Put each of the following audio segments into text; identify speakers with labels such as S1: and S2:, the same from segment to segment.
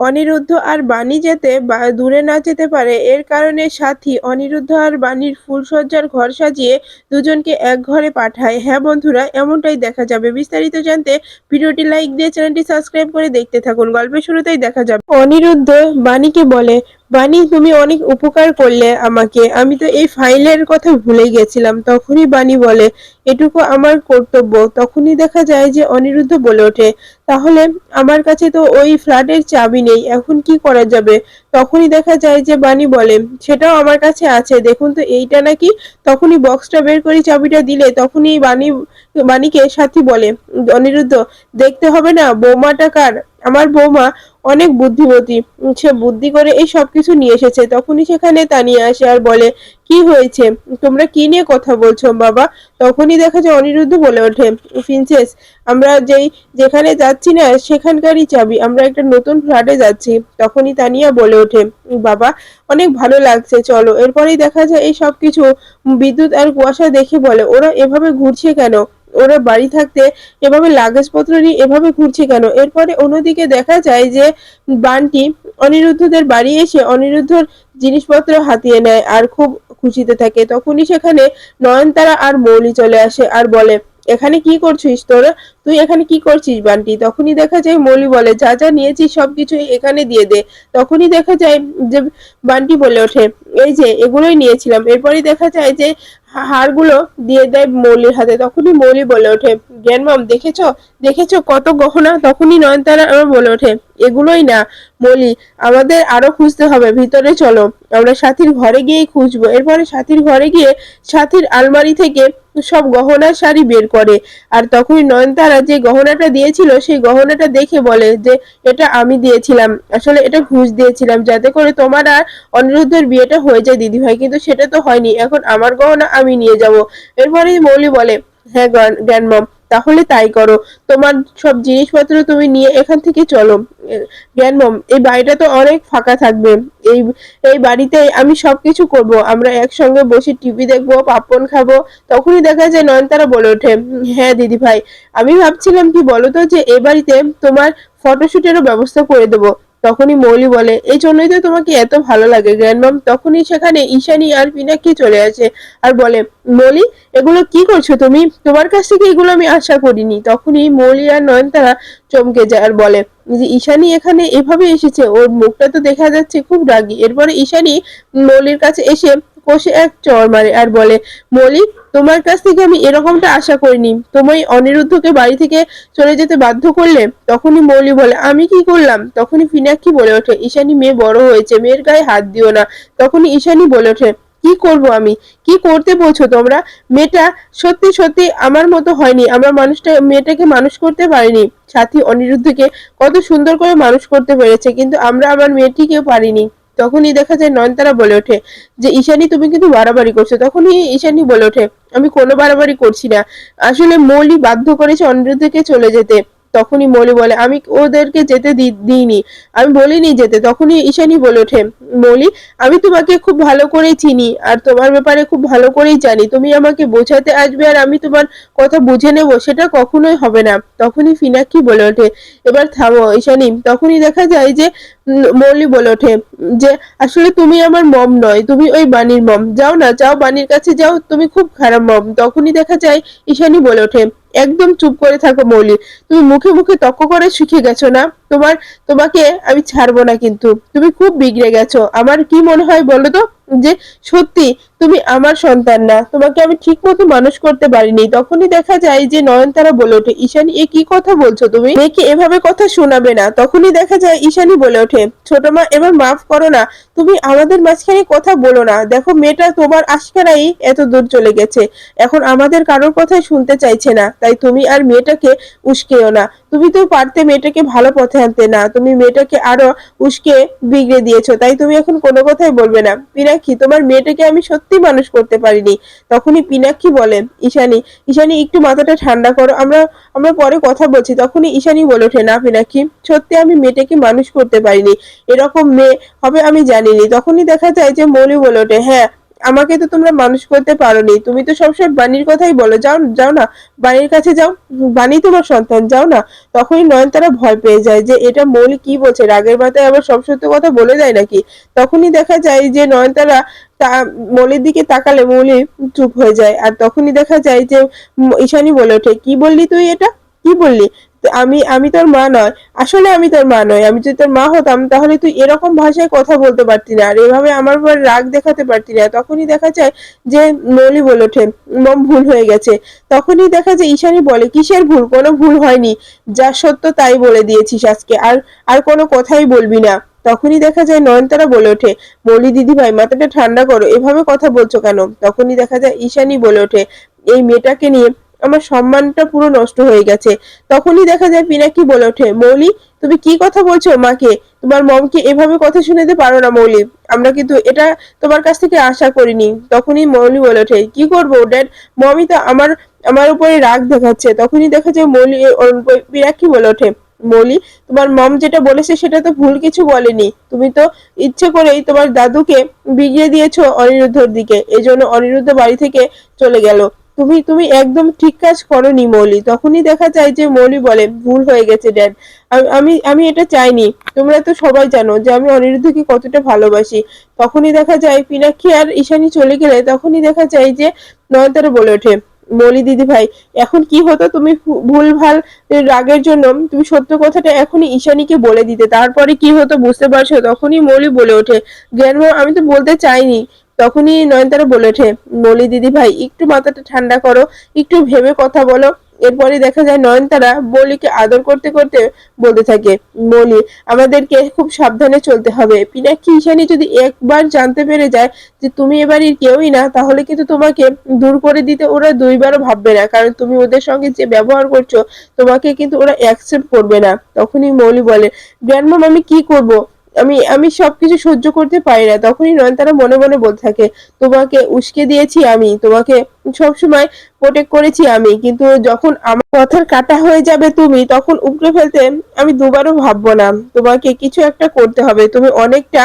S1: অনিরুদ্ধ আর বাণী যেতে বা- দূরে না যেতে পারে, এর কারণে সাথী অনিরুদ্ধ আর বাণীর ফুলসজ্জার ঘর সাজিয়ে দুজনকে এক ঘরে পাঠায়। হ্যাঁ বন্ধুরা, এমনটাই দেখা যাবে। বিস্তারিত জানতে ভিডিওটি লাইক দিয়ে চ্যানেলটি সাবস্ক্রাইব করে দেখতে থাকুন। গল্পের শুরুতেই দেখা যাবে। অনিরুদ্ধ বাণীকে বলে বাণী, তুমি অনেক উপকার করলে আমাকে। আমি তো এই ফাইলের কথা ভুলে গেছিলাম। তখনই বানি বলে, এটুকু আমার কর্তব্য। তখনই দেখা যায় যে অনিরুদ্ধ বলে ওঠে। তাহলে আমার কাছে তো ওই ফ্ল্যাটের চাবি নেই। এখন কি করা যাবে? তখনই দেখা যায় যে বানি বলে, সেটাও আমার কাছে আছে, দেখুন তো এইটা নাকি? তখনই বক্সটা বের করে চাবিটা দিলে তখনই বানি বাণীকে সাথী বলে, অনিরুদ্ধ, দেখতে হবে না, বৌমাটা কার? আমার বৌমা অনেক বুদ্ধিমতী, সে বুদ্ধি করে এই সব কিছু নিয়ে এসেছে। তখনই সেখানে তানিয়া আসে আর বলে কি হয়েছে? তোমরা কি নিয়ে কথা বলছো বাবা? তখনই দেখা যায় অনিরুদ্ধ বলে ওঠে, প্রিন্সেস, আমরা যেই, যেখানে যাচ্ছি না, সেখানকারই চাবি। আমরা একটা নতুন ফ্ল্যাটে যাচ্ছি। তখনই তানিয়া বলে ওঠে, বাবা, অনেক ভালো লাগছে, চলো। এরপরেই দেখা যায় এই সব কিছু বিদ্যুৎ আর কুয়াশা দেখে বলে, ওরা এভাবে ঘুরছে কেন? ওরা বাড়ি থাকতে এভাবে লাগেজপত্র নিয়ে এভাবে ঘুরছে কেন? এরপরে অন্যদিকে দেখা যায় যে বানটি অনিরুদ্ধদের বাড়ি এসে অনিরুদ্ধর জিনিসপত্র হাতিয়ে নেয় আর খুব খুশিতে থাকে। তখনই সেখানে নয়নতারা আর মৌলি চলে আসে আর বলে, এখানে কি করছিস তোরা? তুই এখানে কি করছিস বান্টি? তখনই দেখা যায় মৌলি বলে, যা যা নিয়েছিস সবকিছু এখানে দিয়ে দে। তখনই দেখা যায় যে বান্টি বলে ওঠে, এই যে এগুলোই নিয়েছিলাম। এরপরই দেখা যায় যে হারগুলো দিয়ে দেয় মৌলির হাতে। তখনই মৌলি বলে ওঠে জ্ঞানমাম দেখেছ? দেখেছ কত গহনা? তখনই নয়নতারা আমার বলে ওঠে, এগুলোই না মৌলি, আমাদের আরও খুঁজতে হবে, ভিতরে চলো। আমরা সাথীর ঘরে গিয়েই খুঁজবো। এরপরে সাথীর ঘরে গিয়ে সাথীর আলমারি থেকে সব গহনা শাড়ি বের করে। আর তখনই নয়নতারা যে গহনাটা দিয়েছিল, সেই গহনাটা দেখে বলে যে, এটা আমি দিয়েছিলাম। আসলে এটা ঘুষ দিয়েছিলাম, যাতে করে তোমার আর অনিরুদ্ধের বিয়েটা হয়ে যায় দিদিভাই। কিন্তু সেটা তো হয়নি। এখন আমার গহনা আমি নিয়ে যাব। এরপরে মৌলি বলে হ্যাঁ জ্ঞানমম। তাহলে তাই করো। তোমার সব জিনিসপত্র তুমি নিয়ে এখান থেকে চলো। জ্ঞানমম এই বাড়িটা তো অনেক ফাঁকা থাকবে। এই এই বাড়িতে আমি সবকিছু করব। আমরা একসঙ্গে বসে টিভি দেখব পাপন খাব। তখনই দেখা যায় নয়নতারা বলে ওঠে হ্যাঁ দিদি ভাই। আমি ভাবছিলাম কি বলতো যে এই বাড়িতে তোমার ফটোশুটেরও ব্যবস্থা করে দেবো। তখনই মৌলি বলে, এই জন্যই তো তোমাকে এত ভালো লাগে গ্র্যান্ডমাম তখনই সেখানে ঈশানি আর পিনাকি চলে আসে আর বলে, মৌলি, এগুলো কি করছ তুমি? তোমার কাছ থেকে এগুলো আমি আশা করিনি। তখনই মৌলি আর নয়নতারা চমকে যায় আর বলে, যে ঈশানী এখানে এভাবে এসেছে, ওর মুখটা তো দেখা যাচ্ছে খুব রাগী। এরপরে ঈশানী মৌলির কাছে এসে কষে এক চর মারে আর বলে, মৌলি তোমার কাছ থেকে আমি এরকমটা আশা করিনি। তুমি অনিরুদ্ধকে বাড়ি থেকে চলে যেতে বাধ্য করলে, তখনই মৌলি বলে, আমি কি করলাম? তখনই ফিনাক্ষী বলে ওঠে, ঈশানী মেয়ে বড় হয়েছে, মেয়ের গায়ে হাত দিও না। তখনই ঈশানী বলে ওঠে, কি করব আমি? কি করতে বলছো তোমরা? মেয়েটা সত্যি সত্যি আমার মতো হয়নি। আমরা মানুষটা, মেয়েটাকে মানুষ করতে পারিনি। সাথী অনিরুদ্ধকে কত সুন্দর করে মানুষ করতে পেরেছে, কিন্তু আমরা আমার মেয়েটিকেও পারিনি। তখনই দেখা যায় নয়নতারা বলে ওঠে যে, ঈশানী, তুমি কিন্তু বাড়াবাড়ি করছ। তখনই ঈশানী বলে ওঠে আমি কোনো বাড়াবাড়ি করছি না। আসলে মৌলি বাধ্য করেছে অনিরুদ্ধকে চলে যেতে। তখনই মৌলি বলে, আমি ওদেরকে যেতে দিইনি। আমি বলিনি যেতে। তখনই ঈশানী বলে ওঠে, মৌলি, আমি তোমাকে খুব ভালো করেই চিনি আর তোমার ব্যাপারে খুব ভালো করেই জানি। তুমি আমাকে বোঝাতে আসবে আর আমি তোমার কথা বুঝে নেব, সেটা কখনোই হবে না। তখনই ফিনাক্ষী বলে ওঠে, এবার থামো ঈশানী। তখনই দেখা যায় যে মৌলি বলে ওঠে, যে, আসলে তুমি আমার মম নয়, তুমি ওই বাণীর মম। যাও না, যাও বাণীর কাছে যাও, তুমি খুব খারাপ মম। তখনই দেখা যায় ঈশানী বলে ওঠে একদম চুপ করে থাকো মৌলি। তুমি মুখে মুখে তক্ক করে শিখে গেছো না? তোমার, তোমাকে আমি ছাড়বো না কিন্তু। তুমি খুব বিগড়ে গেছো। আমার কি মনে হয় বলো তো? যে সত্যি তুমি আমার সন্তান না, তোমাকে আমি ঠিক মতো মানুষ করতে পারিনি। তখনই দেখা যায় যে নয়নতারা বলে ওঠে, ঈশানী, এ কি কথা বলছো তুমি? মেয়েকে এভাবে কথা শোনাবে না। তখনই দেখা যায় ঈশানী বলে ওঠে, ছোট মা, এবার মাফ করো না, তুমি আমাদের মাঝখানে কথা বলো না। দেখো, মেয়েটা তোমার আশকারাই এত দূর চলে গেছে। এখন আমাদের কারোর কথাই শুনতে চাইছে না, তাই তুমি আর মেয়েটাকে উস্কেও না। তুমি তো পারতে মেয়েটাকে ভালো পথে আনতে না, তুমি মেয়েটাকে আরও উস্কে বিগড়ে দিয়েছ, তাই তুমি এখন কোনো কথাই বলবে না। পিনাক্ষী, তোমার মেয়েটাকে আমি সত্যি মানুষ করতে পারিনি। তখনই পিনাক্ষী বলে, ঈশানি ঈশানি, একটু মাথাটা ঠান্ডা করো, আমরা আমরা পরে কথা বলছি। তখনই ঈশানী বলে ওঠে, না পিনাক্ষী, সত্যি আমি মেয়েটাকে মানুষ করতে পারিনি। এরকম মেয়ে হবে আমি জানিনি। তখনই দেখা যায় যে মৌলি বলে ওঠে হ্যাঁ আমাকে তো তোমরা মানুষ করতে পারোনি। তুমি তো সবসময় বাণীর কথাই বলো। যাও যাও না। বাণীর কাছে যাও। বাণী তোমার সন্তান, যাও না। তখনই নয়নতারা ভয় পেয়ে যায় যে এটা মৌলি কি বলছে? রাগের মাথায় আবার সব সত্য কথা বলে দেয় নাকি? তখনই দেখা যায় যে নয়নতারা তা মৌলির দিকে তাকালে মৌলি চুপ হয়ে যায়। আর তখনই দেখা যায় যে ঈশানী বলে ওঠে, কি বললি তুই এটা? কি বললি? আমি আমি তোর মা নয়। আসলে আমি তোর মা নয় আমি যদি তোর মা হতাম, তাহলে তুই এরকম ভাষায় কথা বলতে পারতি না। আর এভাবে আমার উপর রাগ দেখাতে পারতি না। তখনই দেখা যায় যে মৌলি বলে ওঠে, মম, ভুল হয়ে গেছে। তখনই দেখা যায় ঈশানী বলে, কিসের ভুল? কোনো ভুল হয়নি। যা সত্য তাই বলে দিয়েছিস আজকে। আর আর কোনো কথাই বলবি না। তখনই দেখা যায় নয়নতারা বলে ওঠে, মৌলি দিদি ভাই মাথাটা ঠান্ডা করো। এভাবে কথা বলছো কেন? তখনই দেখা যায় ঈশানী বলে ওঠে, এই মেয়েটাকে নিয়ে আমার সম্মানটা পুরো নষ্ট হয়ে গেছে। তখনই দেখা যায় পিনাকি বলে ওঠে, মৌলি, তুমি কি কথা বলছো মাকে? তোমার মমকে এভাবে কথা শুনাতে পারো না মৌলি। আমরা কিন্তু এটা তোমার কাছ থেকে আশা করিনি। তখনই মৌলি বলে ওঠে, কি করব ড্যাড? মমি তো আমার আমার উপরে রাগ দেখাচ্ছে। তখনই দেখা যায় মৌলি পিনাকি বলে ওঠে, মৌলি, তোমার মম যেটা বলেছে সেটা তো ভুল কিছু বলেনি। তুমি তো ইচ্ছে করেই তোমার দাদুকে বিগিয়ে দিয়েছ অনিরুদ্ধর দিকে। এজন্য অনিরুদ্ধ বাড়ি থেকে চলে গেল। তুমি তুমি একদম ঠিক কাজ করনি মৌলি। তখনই দেখা যায় যে মৌলি বলে, ভুল হয়ে গেছে, ড্যাড। আমি আমি এটা চাইনি। তোমরা তো সবাই জানো যে আমি অনিরুদ্ধকে কতটা ভালোবাসি। তখনই দেখা যায় পিনাক্ষী আর ঈশানি চলে গেলে তখনই দেখা যায় যে নয়নতারা বলে ওঠে, মৌলি দিদি ভাই, এখন কি হতো? তুমি ভুল, ভালো রাগের জন্য তুমি সত্য কথাটা এখনই ঈশানীকে বলে দিতে। তারপরে কি হতো বুঝতে পারছ? তখনই মৌলি বলে ওঠে জ্ঞান আমি তো বলতে চাইনি। তখনই নয়নতারা বলে ওঠে মৌলি দিদি ভাই, একটু মাথাটা ঠান্ডা করো, একটু ভেবে কথা বলো। এরপরে দেখা যায় নয়নতারা মৌলিকে আদর করতে করতে বলতে থাকে মৌলি আমাদেরকে খুব সাবধানে চলতে হবে। পিনাক্ষী ঈশানী যদি একবার জানতে পেরে যায় যে তুমি এবারের কেউই না, তাহলে কিন্তু তোমাকে দূর করে দিতে ওরা দুইবারও ভাববে না। কারণ তুমি ওদের সঙ্গে যে ব্যবহার করছ, তোমাকে কিন্তু ওরা অ্যাকসেপ্ট করবে না। তখনই মৌলি বলে গ্র্যান্ডমাম আমি কি করব? আমি আমি সবকিছু সহ্য করতে পারি না। তখনই নয়নতারা মনে মনে বলতে থাকে, তোমাকে উস্কে দিয়েছি আমি, তোমাকে সবসময় প্রোটেক্ট করেছি আমি। কিন্তু যখন আমার পথের কাটা হয়ে যাবে তুমি, তখন উপড়ে ফেলতে আমি দুবারও ভাববো না। তোমাকে কিছু একটা করতে হবে। তুমি অনেকটা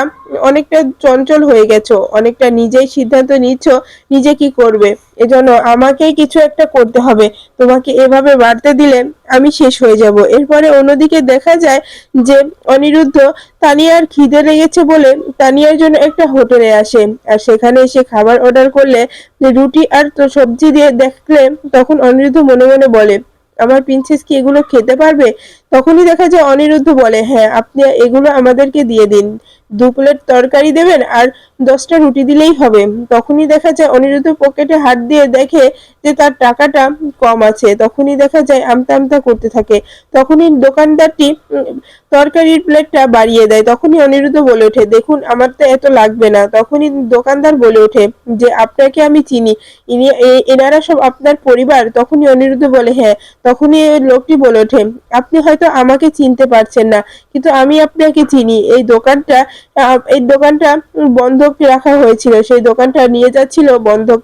S1: অনেকটা চঞ্চল হয়ে গেছো। অনেকটা নিজেই সিদ্ধান্ত নিচ্ছ নিজে কি করবে। এজন্য আমাকেই কিছু একটা করতে হবে। তোমাকে এভাবে বাড়তে দিলে আমি শেষ হয়ে যাব। এরপরে অন্যদিকে দেখা যায় যে অনিরুদ্ধ তানিয়ার খিদে লেগেছে বলে তানিয়ার জন্য একটা হোটেলে আসে। আর সেখানে এসে খাবার অর্ডার করলে রুটি আর সবজি দিয়ে দেখলে তখন অনিরুদ্ধ মনে মনে বলে, আমার প্রিন্সেস কি এগুলো খেতে পারবে? তখনই দেখা যায় অনিরুদ্ধ বলে হ্যাঁ আপনি এগুলো আমাদেরকে দিয়ে দিন। দু প্লেট তরকারি দেবেন আর দশটা রুটি দিলেই হবে। তখনই দেখা যায় অনিরুদ্ধ পকেটে হাত দিয়ে দেখে যে তার টাকাটা কম আছে। তখনই দেখা যায় আমতা আমতা করতে থাকে। তখনই দোকানদারটি তরকারির প্লেটটা বাড়িয়ে দেয়। তখনই অনিরুদ্ধ বলে ওঠে, দেখুন, আমার তো এত লাগবে না। তখনই দোকানদার বলে ওঠে যে, আপনাকে আমি চিনি। ইনি এনারা সব আপনার পরিবার? তখনই অনিরুদ্ধ বলে হ্যাঁ। তখনই লোকটি বলে ওঠে, আপনি হয়তো আমাকে চিনতে পারছেন না, কিন্তু আমি আপনাকে চিনি। এই দোকানটা এই দোকানটা বন্ধক রাখা হয়েছিল। সেই দোকানটা নিয়ে যাচ্ছিল, বন্ধক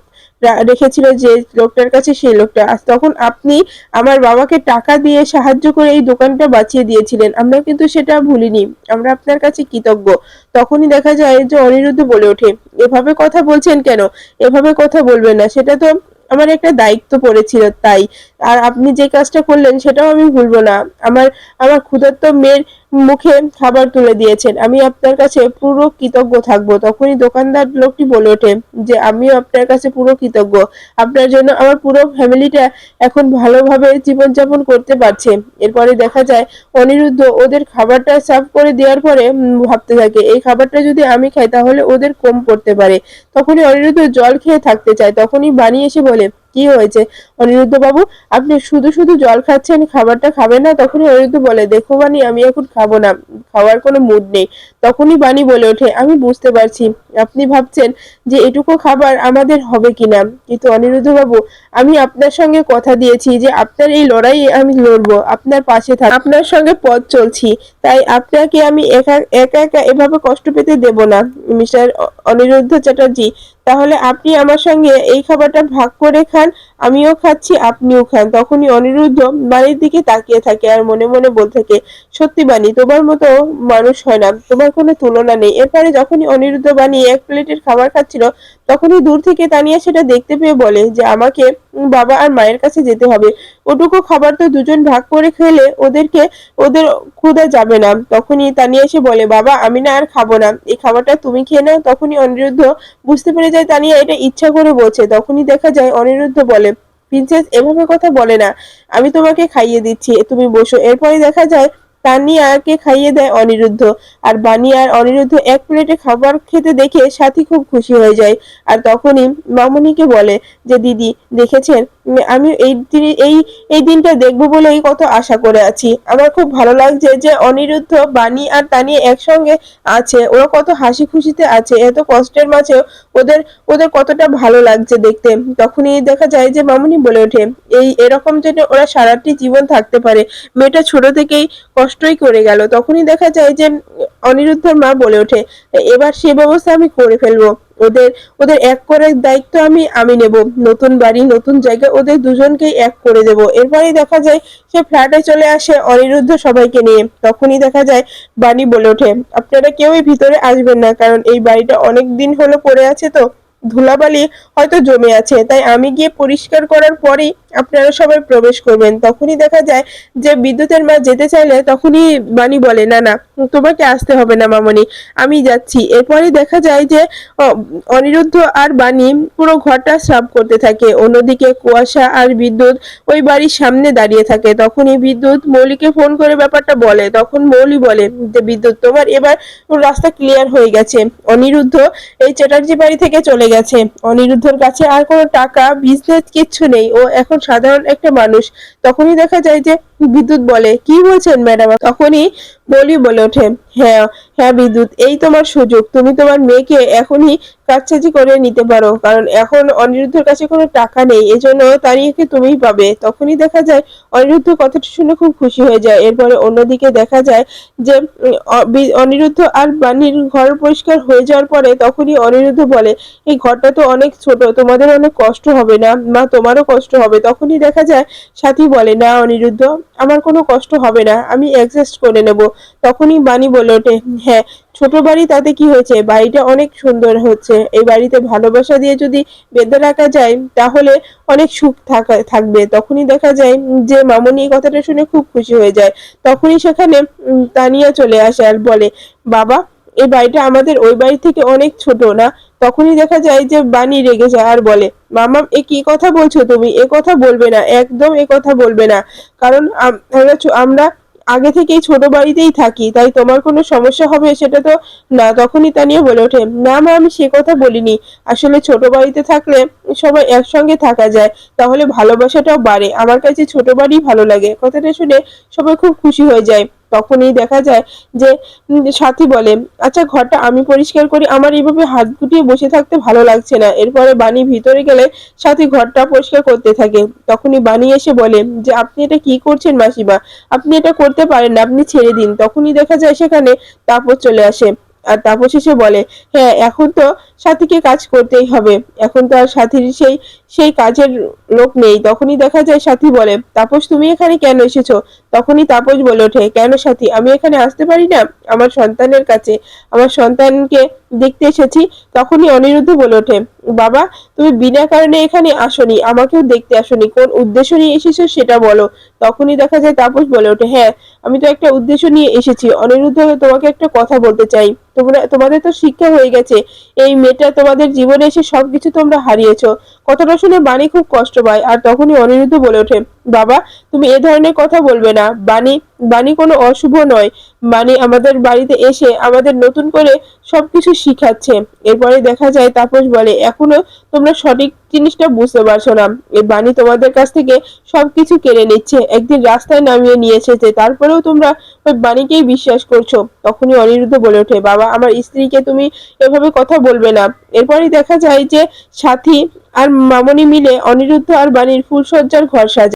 S1: রেখেছিল যে লোকটার কাছে, সেই লোকটা। তখন আপনি আমার বাবাকে টাকা দিয়ে সাহায্য করে এই দোকানটা বাঁচিয়ে দিয়েছিলেন। আমরা কিন্তু সেটা ভুলিনি। আমরা আপনার কাছে কৃতজ্ঞ। তখনই দেখা যায় যে অনিরুদ্ধ বলে ওঠে, এভাবে কথা বলছেন কেন? এভাবে কথা বলবেন না। সেটা তো আমার একটা দায়িত্ব পড়েছিল, তাই। আর আপনি যে কাজটা করলেন সেটাও আমি ভুলবো না। আমার আমার ক্ষুধার্ত মেয়ের মুখে খাবার তুলে দিয়েছেন। আমি আপনার কাছে পুরো কৃতজ্ঞ থাকব। তখনই দোকানদার লোকটি বলে ওঠে যে, আমিও আপনার কাছে পুরো কৃতজ্ঞ। আপনার জন্য আমার পুরো ফ্যামিলিটা এখন ভালোভাবে জীবনযাপন করতে পারছে। এরপরে দেখা যায়, অনিরুদ্ধ ওদের খাবারটা সার্ভ করে দেওয়ার পরে ভাবতে থাকে, এই খাবারটা যদি আমি খাই তাহলে ওদের কম পড়তে পারে। তখনই অনিরুদ্ধ জল খেয়ে থাকতে চায়। তখনই বাণী এসে বলে কি হয়েছে? অনিরুদ্ধ বাবু আপনি শুধু শুধু জল খাচ্ছেন, খাবারটা খাবেন না? তখনই অনিরুদ্ধ বলে, দেখো বানি আমি এখন খাব না। খাওয়ার কোনো মুড নেই। তখনই বাণী বলে ওঠে, আমি বুঝতে পারছি। আপনি ভাবছেন যে এটুকু খাবার আমাদের হবে কিনা? কিন্তু অনিরুদ্ধ বাবু আমি আপনার সঙ্গে কথা দিয়েছি যে আপনার এই লড়াই আমি লড়বো, আপনার পাশে থাক আপনার সঙ্গে পথ চলছি, তাই আপনাকে আমি একা একা একা এভাবে কষ্ট পেতে দেব না, মিস্টার অনিরুদ্ধ চ্যাটার্জি। তাহলে আপনি আমার সঙ্গে এই খাবারটা ভাগ করে খান, আমিও খাচ্ছি, আপনিও খান। তখনই অনিরুদ্ধ বাড়ির দিকে তাকিয়ে থাকে আর মনে মনে বলতে থাকে, সত্যি বাণী, তোমার মতো মানুষ হয় না, তোমার কোনো তুলনা নেই। এরপরে যখনই অনিরুদ্ধ বাণী এক প্লেটের খাবার খাচ্ছিল, তখনই দূর থেকে তানিয়া সেটা দেখতে পেয়ে বলে যে, আমাকে বাবা আর মায়ের কাছে যেতে হবে। ওটুকু খাবার তো দুজন ভাগ করে খেলে ওদেরকে, ওদের ক্ষুধা যাবে না। তখনই তানিয়া এসে বলে, বাবা, আমি না আর খাব না। এই খাবারটা তুমি খেয়ে নাও। তখনই অনিরুদ্ধ বুঝতে পেরে যায় তানিয়া এটা ইচ্ছা করে বলছে। তখনই দেখা যায় অনিরুদ্ধ বলে, প্রিন্সেস, এভাবে কথা বলে না। আমি তোমাকে খাইয়ে দিচ্ছি। তুমি বসো। এরপরে দেখা যায় তানিয়াকে খাইয়ে দেয় অনিরুদ্ধ। আর বানিয়ার আর অনিরুদ্ধ এক প্লেটে খাবার খেতে দেখে সাথী খুব খুশি হয়ে যায়। আর তখনই মামনিকে বলে যে, দিদি, দেখেছেন? আমি এই দিনে- এই এই দিনটা দেখব বলেই কত আশা করে আছি। আমার খুব ভালো লাগছে যে অনিরুদ্ধ, বাণী আর তানি একসঙ্গে আছে। ওরা কত হাসি খুশিতে আছে। এত কষ্টের মাঝেও ওদের ওদের কতটা ভালো লাগছে দেখতে। তখনই দেখা যায় যে মামুনি বলে ওঠে, এই, এরকম যেন ওরা সারাটি জীবন থাকতে পারে। মেয়েটা ছোট থেকেই কষ্টই করে গেল। তখনই দেখা যায় যে অনিরুদ্ধর মা বলে ওঠে, এবার সে ব্যবস্থা আমি করে ফেলব। ওদের ওদের এক করার দায়িত্ব আমি আমি নেব। নতুন বাড়ি, নতুন জায়গা, ওদের দুজনকেই এক করে দেব। এরপরে দেখা যায় সে ফ্ল্যাটে চলে আসে অনিরুদ্ধ সবাইকে নিয়ে। তখনই দেখা যায় বাণী বলে ওঠে, আপনারা কেউই ভিতরে আসবেন না, কারণ এই বাড়িটা অনেক দিন হলো পড়ে আছে তো। ধুলাবালি হয়তো জমে আছে, তাই আমি গিয়ে পরিষ্কার করার পরেই আপনারা সবাই প্রবেশ করবেন, তখনই দেখা যায় যে বিদ্যুতের মা যেতে চাইলে তখনই বাণী বলে, না না, তোমাকে আসতে হবে না মামনি, আমি যাচ্ছি। এরপরে দেখা যায় যে অনিরুদ্ধ আর বাণী পুরো ঘরটা সাফ করতে থাকে। অন্যদিকে কুয়াশা আর বিদ্যুৎ ওই বাড়ির সামনে দাঁড়িয়ে থাকে। তখনই বিদ্যুৎ মৌলিকে ফোন করে ব্যাপারটা বলে। তখন মৌলি বলে যে বিদ্যুৎ, তোমার এবার রাস্তা ক্লিয়ার হয়ে গেছে। অনিরুদ্ধ এই চ্যাটার্জি বাড়ি থেকে চলে গেছে। অনিরুদ্ধর কাছে আর কোনো টাকা বিজনেস কিচ্ছু নেই। ও এখন সাধারণ একটা মানুষ তখনই দেখা যায় যে বিদ্যুৎ বলে। কি বলছেন ম্যাডাম? তখনই বলি বলে ওঠে। হ্যাঁ হ্যাঁ বিদ্যুৎ, এই তোমার সুযোগ। তুমি তোমার মেয়েকে এখনই কাছাজি করে নিতে পারো, কারণ এখন অনিরুদ্ধের কাছে কোনো টাকা নেই, এজন্য তারিখে তুমিই পাবে। তখনই দেখা যায়, অনিরুদ্ধ কথাটা শুনে খুব খুশি হয়ে যায়। এরপরে অন্যদিকে দেখা যায় যে অনিরুদ্ধ আর বাণীর ঘর পরিষ্কার হয়ে যাওয়ার পরে তখনই অনিরুদ্ধ বলে, এই ঘরটা তো অনেক ছোট, তোমাদের অনেক কষ্ট হবে না? মা, তোমারও কষ্ট হবে। তখনই দেখা যায়, সাথী বলে, না অনিরুদ্ধ, আমার কোনো কষ্ট হবে না, আমি অ্যাডজাস্ট করে নেব। তখনই বাণী বলে ওঠে। হ্যাঁ ছোট বাড়ি তাতে কি হয়েছে? বাড়িটা অনেক সুন্দর হচ্ছে। এই বাড়িতে ভালোবাসা দিয়ে যদি বেঁধে রাখা যায়, তাহলে অনেক সুখ থাকা, থাকবে। তখনই দেখা যায় যে মামনি এই কথাটা শুনে খুব খুশি হয়ে যায়। তখনই সেখানে তানিয়া চলে আসে আর বলে, বাবা, এই বাড়িটা আমাদের ওই বাড়ি থেকে অনেক ছোট না? তখনই দেখা যায় যে বাণী রেগে যায় আর বলে, মামা, এ কি কথা বলছো তুমি? এ কথা বলবে না, একদম এ কথা বলবে না। কারণ আম- আমরা আমরা আগে থেকেই ছোট বাড়িতেই থাকি, তাই তোমার কোনো সমস্যা হবে সেটা তো না, তখনই তা নিয়ে বলে ওঠে। না, মা, আমি সে কথা বলিনি। আসলে ছোট বাড়িতে থাকলে সবাই একসঙ্গে থাকা যায়, তাহলে ভালোবাসাটাও বাড়ে। আমার কাছে ছোট বাড়ি ভালো লাগে। কথাটা শুনে সবাই খুব খুশি হয়ে যায়। তখনই দেখা যায় যে সাথী বলে আচ্ছা ঘরটা আমি পরিষ্কার করি, আমার এইভাবে হাত গুটিয়ে বসে থাকতে ভালো লাগছে না। এরপরে বাণী ভিতরে গেলে সাথী ঘরটা পরিষ্কার করতে থাকে। তখনই বাণী এসে বলে যে, আপনি এটা কি করছেন মাসিমা? আপনি এটা করতে পারেন না, আপনি ছেড়ে দিন। তখনই দেখা যায় সেখানে তাপস চলে আসে। তাপস এসে বলে হ্যাঁ এখন তো সাথীকে কাজ করতেই হবে। এখন তো আর সাথীর সেই সেই কাজের লোক নেই। তখনই দেখা যায় সাথী বলে, তাপস, তুমি এখানে কেন এসেছ? তখনই তাপস বলে ওঠে, কেন সাথী? আমি এখানে আসতে পারি না? আমার সন্তানের কাছে, আমার সন্তানকে দেখতে এসেছি, তখনই অনিরুদ্ধ বলে ওঠে, বাবা, তুমি বিনা কারণে এখানে আসনি, আমাকেও দেখতে আসনি, কোন উদ্দেশ্য নিয়ে এসেছ সেটা বলো। তখনই দেখা যায় তাপস বলে ওঠে হ্যাঁ আমি তো একটা উদ্দেশ্য নিয়ে এসেছি, অনিরুদ্ধ তোমাকে একটা কথা বলতে চাই, তোমরা, তোমাদের তো শিক্ষা হয়ে গেছে, এই মেয়েটা তোমাদের জীবনে এসে সবকিছু তোমরা হারিয়েছো, কথাটা শুনে বাণী খুব কষ্ট পায়, আর তখনই অনিরুদ্ধ বলে ওঠে, বাবা, তুমি এ ধরনের কথা বলবে না, বাণী বাণী কোনো অশুভ নয়। বাণী আমাদের বাড়িতে এসে আমাদের নতুন করে সবকিছু শিখাচ্ছে। এরপরে দেখা যায়, তাপস বলে, এখনও তোমরা সঠিক জিনিসটা বুঝতে পারছ না। এই বাণী তোমাদের কাছ থেকে সবকিছু কেড়ে নিচ্ছে। একদিন রাস্তায় নামিয়ে নিয়ে এসেছে। তারপরেও তোমরা ওই বাণীকেই বিশ্বাস করছ। তখনই অনিরুদ্ধ বলে ওঠে, বাবা, আমার স্ত্রীকে তুমি এভাবে কথা বলবে না। এরপরই দেখা যায় যে সাথী আর মামনি মিলে অনিরুদ্ধ আর বাণীর ফুলসজ্জার ঘর সাজে